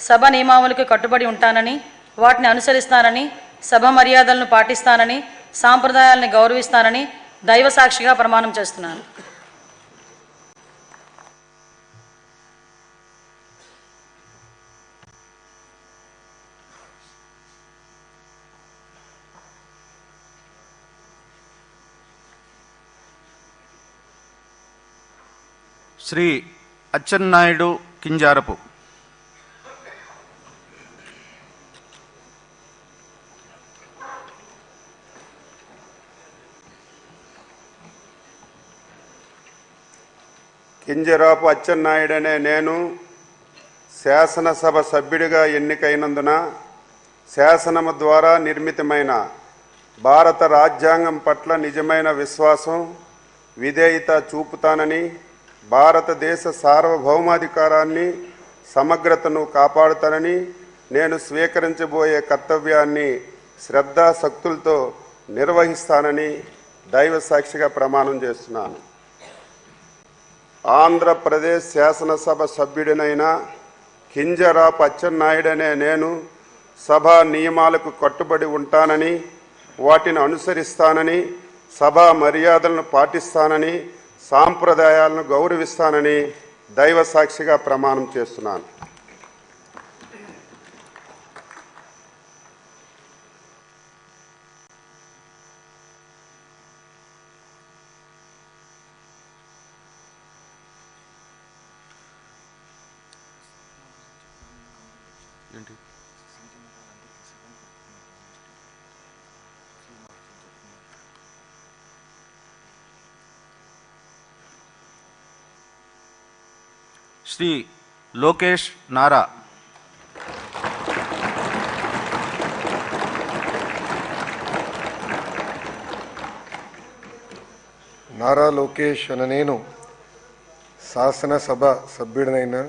సభ నియమావళికి కట్టుబడి ఉంటానని వాటిని అనుసరిస్తానని సభ మర్యాదలను పాటిస్తానని సాంప్రదాయాలను గౌరవిస్తానని దైవ సాక్షిగా ప్రమాణం చేస్తున్నాను. శ్రీ అచ్చెన్నాయుడు కింజారపు కింజరాపు అచ్చెన్నాయుడనే నేను శాసనసభ సభ్యుడిగా ఎన్నికైనందున శాసనము ద్వారా నిర్మితమైన భారత రాజ్యాంగం పట్ల నిజమైన విశ్వాసం విధేయత చూపుతానని భారతదేశ సార్వభౌమాధికారాన్ని సమగ్రతను కాపాడుతానని నేను స్వీకరించబోయే కర్తవ్యాన్ని శ్రద్ధాశక్తులతో నిర్వహిస్తానని దైవ సాక్షిగా ప్రమాణం చేస్తున్నాను. ఆంధ్రప్రదేశ్ శాసనసభ సభ్యుడినైన కింజరాపు అచ్చెన్నాయుడనే నేను సభా నియమాలకు కట్టుబడి ఉంటానని వాటిని అనుసరిస్తానని సభా మర్యాదలను పాటిస్తానని సాంప్రదాయాలను గౌరవిస్తానని దైవ సాక్షిగా ప్రమాణం చేస్తున్నాను. శ్రీ లోకేష్ నారా. నారా లోకేష్ అన నేను శాసనసభ సభ్యుడినైనా.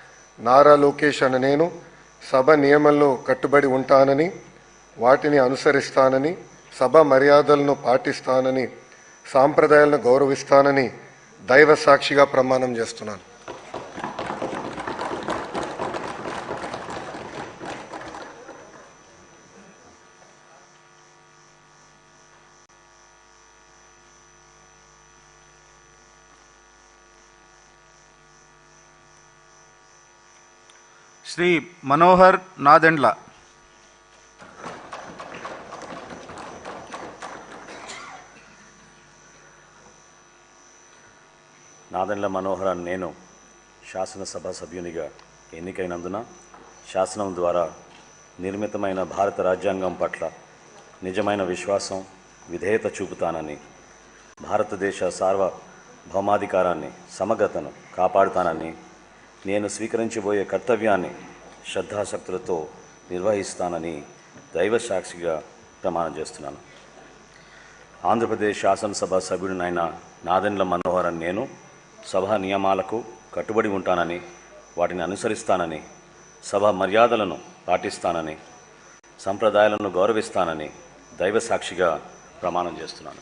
నారా లోకేష్ అని నేను సభ నియమంలో కట్టుబడి ఉంటానని వాటిని అనుసరిస్తానని సభ మర్యాదలను పాటిస్తానని సాంప్రదాయాలను గౌరవిస్తానని దైవ సాక్షిగా ప్రమాణం చేస్తున్నాను. శ్రీ మనోహర్ నాదెండ్ల. నాదెండ్ల మనోహరాన్ని నేను శాసనసభ సభ్యునిగా ఎన్నికైనందున శాసనం ద్వారా నిర్మితమైన భారత రాజ్యాంగం పట్ల నిజమైన విశ్వాసం విధేయత చూపుతానని భారతదేశ సార్వభౌమాధికారాన్ని సమగ్రతను కాపాడుతానని నేను స్వీకరించబోయే కర్తవ్యాన్ని శ్రద్ధాశక్తులతో నిర్వహిస్తానని దైవ సాక్షిగా ప్రమాణం చేస్తున్నాను. ఆంధ్రప్రదేశ్ శాసనసభ సభ్యుడినైన నాదెండ్ల మనోహరన్ నేను సభ నియమాలకు కట్టుబడి ఉంటానని వాటిని అనుసరిస్తానని సభ మర్యాదలను పాటిస్తానని సంప్రదాయాలను గౌరవిస్తానని దైవ సాక్షిగా ప్రమాణం చేస్తున్నాను.